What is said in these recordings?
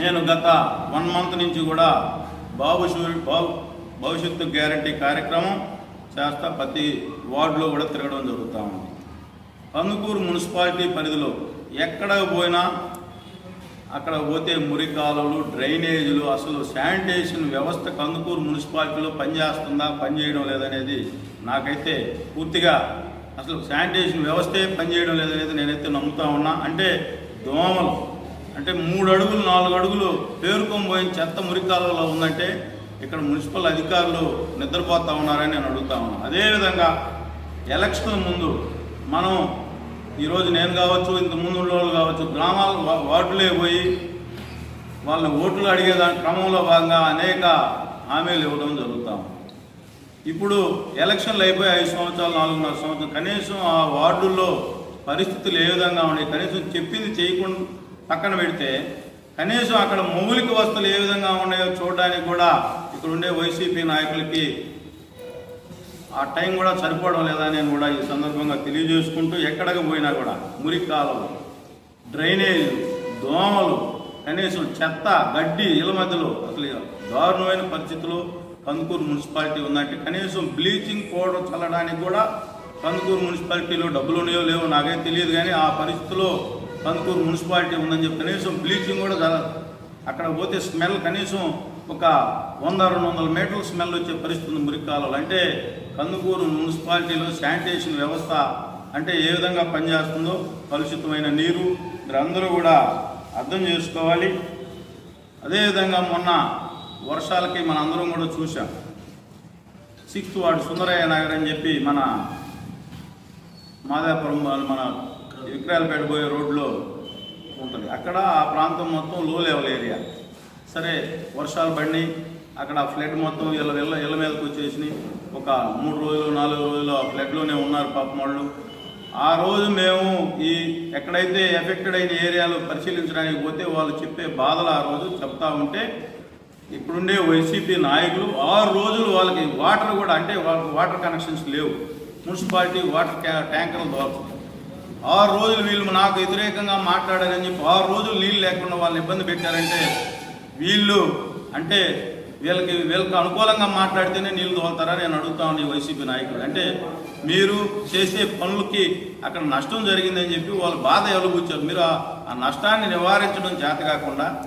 నేను గత one month నుంచి కూడా బాబు బాబు భవిష్యత్తు గ్యారంటీ కార్యక్రమం చేస్తా ప్రతి వార్డులో కూడా తిరగడం జరుగుతూ ఉంది. కందుకూరు మున్సిపాలిటీ పరిధిలో ఎక్కడ పోయినా అక్కడ పోతే మురికాలులు డ్రైనేజీలు అసలు శానిటేషన్ వ్యవస్థ కందుకూరు మున్సిపాలిటీలో పనిచేస్తుందా పనిచేయడం లేదనేది నాకైతే పూర్తిగా అసలు శానిటేషన్ వ్యవస్థే పనిచేయడం లేదనేది నేనైతే నమ్ముతా ఉన్నా. అంటే దోమలు అంటే మూడు అడుగులు నాలుగు అడుగులు పేరుకొని పోయిన చెత్త మురికాలలో ఉందంటే ఇక్కడ మున్సిపల్ అధికారులు నిద్రపోతా ఉన్నారని నేను అడుగుతా ఉన్నాను అదేవిధంగా ఎలక్షన్ ముందు మనం ఈరోజు నేను కావచ్చు ఇంత ముందు ఉన్న వాళ్ళు కావచ్చు గ్రామాలు వార్డులే పోయి వాళ్ళని ఓట్లు అడిగే దాని క్రమంలో భాగంగా అనేక హామీలు ఇవ్వడం జరుగుతాం ఇప్పుడు ఎలక్షన్లు అయిపోయి ఐదు సంవత్సరాలు నాలుగున్నర సంవత్సరం కనీసం ఆ వార్డుల్లో పరిస్థితులు ఏ విధంగా ఉన్నాయి కనీసం చెప్పింది చేయకుండా పక్కన పెడితే కనీసం అక్కడ మౌలిక వస్తువులు ఏ విధంగా ఉన్నాయో చూడడానికి కూడా ఇక్కడ ఉండే వైసీపీ నాయకులకి ఆ టైం కూడా సరిపోవడం లేదా నేను కూడా ఈ సందర్భంగా తెలియజేసుకుంటూ ఎక్కడికి పోయినా కూడా మురికి కాలువలు డ్రైనేజ్ దోమలు కనీసం చెత్త గడ్డి ఇళ్ళ మధ్యలో అసలు దారుణమైన పరిస్థితులు. కందుకూరు మున్సిపాలిటీ ఉందంటే కనీసం బ్లీచింగ్ పౌడర్ చల్లడానికి కూడా కందుకూరు మున్సిపాలిటీలో డబ్బులు ఉన్నాయో లేవో నాకేం తెలియదు కానీ ఆ పరిస్థితిలో కందుకూరు మున్సిపాలిటీ ఉందని చెప్పి కనీసం బ్లీచింగ్ కూడా జరగదు అక్కడ పోతే స్మెల్ కనీసం ఒక వంద రెండు వందల మీటర్ల స్మెల్ వచ్చే పరిస్థితి ఉంది మురికాలలో అంటే కందుకూరు మున్సిపాలిటీలో శానిటేషన్ వ్యవస్థ అంటే ఏ విధంగా పనిచేస్తుందో కలుషితమైన నీరు మీరందరూ కూడా అర్థం చేసుకోవాలి. అదేవిధంగా మొన్న వర్షాలకి మన అందరం కూడా చూసాం సిక్స్త్ వార్డు సుందరయ్య నగర్ అని చెప్పి మన మాదాపురం మన విక్రాయలపేట పోయే రోడ్లో ఉంటుంది. అక్కడ ఆ ప్రాంతం మొత్తం లో లెవెల్ ఏరియా సరే వర్షాలు పడినాయి. అక్కడ ఫ్లడ్ మొత్తం ఇళ్ళ ఇళ్ళ ఇళ్ళ మీదకి వచ్చేసినాయి. ఒక మూడు రోజులు నాలుగు రోజులు ఆ ఫ్లడ్లోనే ఉన్నారు పాపం వాళ్ళు. ఆ రోజు మేము ఈ ఎక్కడైతే ఎఫెక్టెడ్ అయిన ఏరియాలు పరిశీలించడానికి పోతే వాళ్ళు చెప్పే బాధలు ఆ రోజు చెప్తా ఉంటే ఇప్పుడుండే వైసీపీ నాయకులు ఆరు రోజులు వాళ్ళకి వాటర్ కూడా అంటే వాళ్ళకి వాటర్ కనెక్షన్స్ లేవు. మున్సిపాలిటీ వాటర్ ట్యాంకర్లు దోల్చుతారు ఆరు రోజులు వీళ్ళు నాకు వ్యతిరేకంగా మాట్లాడారని చెప్పి ఆరు రోజులు నీళ్ళు లేకుండా వాళ్ళని ఇబ్బంది పెట్టారంటే వీళ్ళు అంటే వీళ్ళకి వీళ్ళకి అనుకూలంగా మాట్లాడితేనే నీళ్ళు తోలుతారా నేను అడుగుతా ఉన్నాను వైసీపీ నాయకుడు అంటే మీరు చేసే పనులకి అక్కడ నష్టం జరిగిందని చెప్పి వాళ్ళ బాధ ఎలుగుచ్చారు. మీరు ఆ- నష్టాన్ని నివారించడం చేత కాకుండా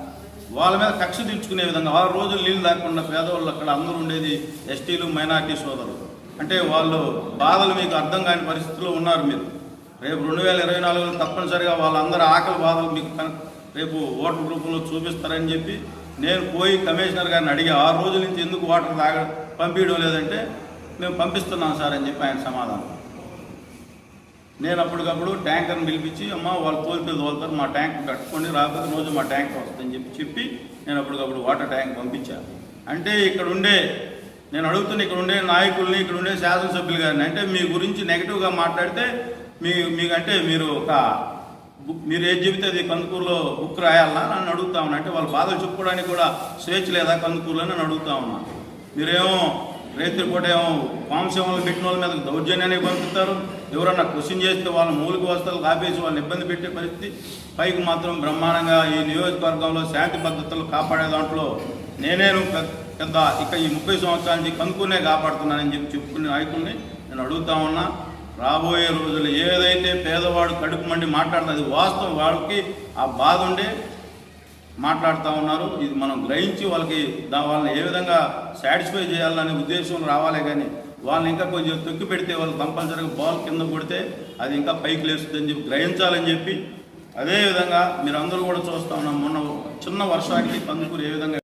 వాళ్ళ మీద కక్ష తీర్చుకునే విధంగా ఆరు రోజులు నీళ్ళు లేకుండా పేదవాళ్ళు అక్కడ అందరూ ఉండేది ఎస్టీలు మైనార్టీ సోదరులు. అంటే వాళ్ళు బాధలు మీకు అర్థం కాని పరిస్థితుల్లో ఉన్నారు మీరు. రేపు రెండు వేల ఇరవై నాలుగులో తప్పనిసరిగా వాళ్ళందరూ ఆకలి బాధలు మీకు రేపు ఓటర్ గ్రూపులో చూపిస్తారని చెప్పి నేను పోయి కమిషనర్ గారిని అడిగి ఆరు రోజుల నుంచి ఎందుకు వాటర్ తాగ పంపించడం లేదంటే మేము పంపిస్తున్నాం సార్ అని చెప్పి ఆయన సమాధానం. నేను అప్పటికప్పుడు ట్యాంకర్ని పిలిపించి అమ్మ వాళ్ళు తోలితే తోలుతారు మా ట్యాంక్ కట్టుకొని రాకపోతే రోజు మా ట్యాంక్ వస్తుందని చెప్పి చెప్పి నేను అప్పటికప్పుడు వాటర్ ట్యాంక్ పంపించాను అంటే ఇక్కడ ఉండే నేను అడుగుతున్న ఇక్కడ ఉండే నాయకుల్ని ఇక్కడ ఉండే శాసనసభ్యులు గారిని అంటే మీ గురించి నెగిటివ్గా మాట్లాడితే మీ మీకంటే మీరు ఒక బుక్ మీరు ఏది చెబితే అది కందుకూరులో బుక్ రాయాలన్నా నన్ను అడుగుతా ఉన్నా. అంటే వాళ్ళ బాధలు చెప్పుకోవడానికి కూడా స్వేచ్ఛ లేదా కందుకూరులో నన్ను అడుగుతా ఉన్నా. మీరేమో రైతులపూట ఏమో పాంశంలో పెట్టిన వాళ్ళ మీద దౌర్జన్యాన్ని పంపిస్తారు ఎవరన్నా క్వశ్చన్ చేస్తే వాళ్ళ మూలిక వస్తువులు ఆపేసి వాళ్ళని ఇబ్బంది పెట్టే పరిస్థితి. పైకి మాత్రం బ్రహ్మాండంగా ఈ నియోజకవర్గంలో శాంతి భద్రతలు కాపాడే దాంట్లో నేనేను పెద్ద ఇక ఈ ముప్పై సంవత్సరాల నుంచి కనుక్కునే కాపాడుతున్నానని చెప్పి చెప్పుకునే నాయకుల్ని నేను అడుగుతా ఉన్నా. రాబోయే రోజులు ఏదైతే పేదవాడు కడుపు మండి మాట్లాడుతుంది అది వాస్తవం. వాళ్ళకి ఆ బాధ ఉండే మాట్లాడుతూ ఉన్నారు. ఇది మనం గ్రహించి వాళ్ళకి దా వాళ్ళని ఏ విధంగా సాటిస్ఫై చేయాలనే ఉద్దేశం రావాలి కానీ వాళ్ళని ఇంకా కొంచెం తొక్కి పెడితే వాళ్ళు కంపల్సరీగా బాల్ కింద కొడితే అది ఇంకా పైకి లేస్తుందని చెప్పి గ్రహించాలని చెప్పి అదేవిధంగా మీరు అందరూ కూడా చూస్తా ఉన్నాం. మొన్న చిన్న వర్షానికి కందుకూరు ఏ విధంగా